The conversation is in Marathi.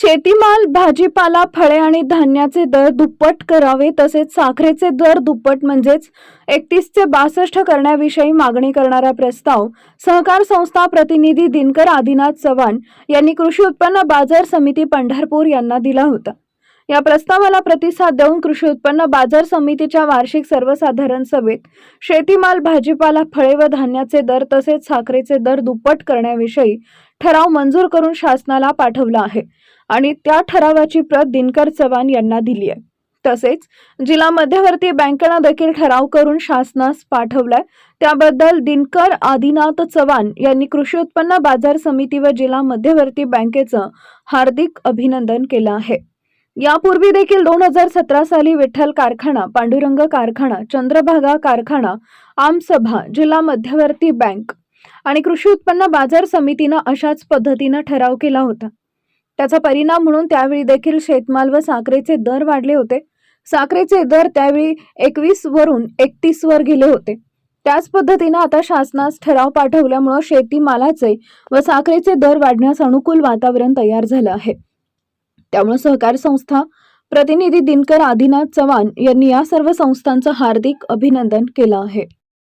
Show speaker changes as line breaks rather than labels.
शेतीमाल भाजीपाला फळे आणि धान्याचे दर दुप्पट करावे तसेच साखरेचे दर दुप्पट म्हणजेच एकतीस ते बासष्ट करण्याविषयी मागणी करणारा प्रस्ताव सहकार संस्था प्रतिनिधी दिनकर आदिनाथ चव्हाण यांनी कृषी उत्पन्न बाजार समिती पंढरपूर यांना दिला होता. या प्रस्तावाला प्रतिसाद देऊन कृषी उत्पन्न बाजार समितीच्या वार्षिक सर्वसाधारण सभेत शेतीमाल भाजीपाला फळे व धान्याचे दर तसेच साखरेचे दर दुप्पट करण्याविषयी ठराव मंजूर करून शासनाला पाठवला आहे आणि त्या ठरावाची प्रत दिनकर चव्हाण यांना दिली आहे. तसेच जिल्हा मध्यवर्ती बँकेनं देखील ठराव करून शासनास पाठवलाय. त्याबद्दल दिनकर आदिनाथ चव्हाण यांनी कृषी उत्पन्न बाजार समिती व जिल्हा मध्यवर्ती बँकेचं हार्दिक अभिनंदन केलं आहे. यापूर्वी देखील दोन हजार सतरा साली विठ्ठल कारखाना पांडुरंग कारखाना चंद्रभागा कारखाना आमसभा जिल्हा मध्यवर्ती बँक आणि कृषी उत्पन्न बाजार समितीनं अशाच पद्धतीनं ठराव केला होता. त्याचा परिणाम म्हणून त्यावेळी देखील शेतमाल व साखरेचे दर वाढले होते. साखरेचे दर त्यावेळी एकवीस वरून एकतीस वर गेले होते. त्याच पद्धतीनं आता शासनास ठराव पाठवल्यामुळं शेतीमालाचे व साखरेचे दर वाढण्यास अनुकूल वातावरण तयार झालं आहे. त्यामुळे सहकार संस्था प्रतिनिधी दिनकर आदिनाथ चव्हाण यांनी या सर्व संस्थांचं हार्दिक अभिनंदन केलं आहे.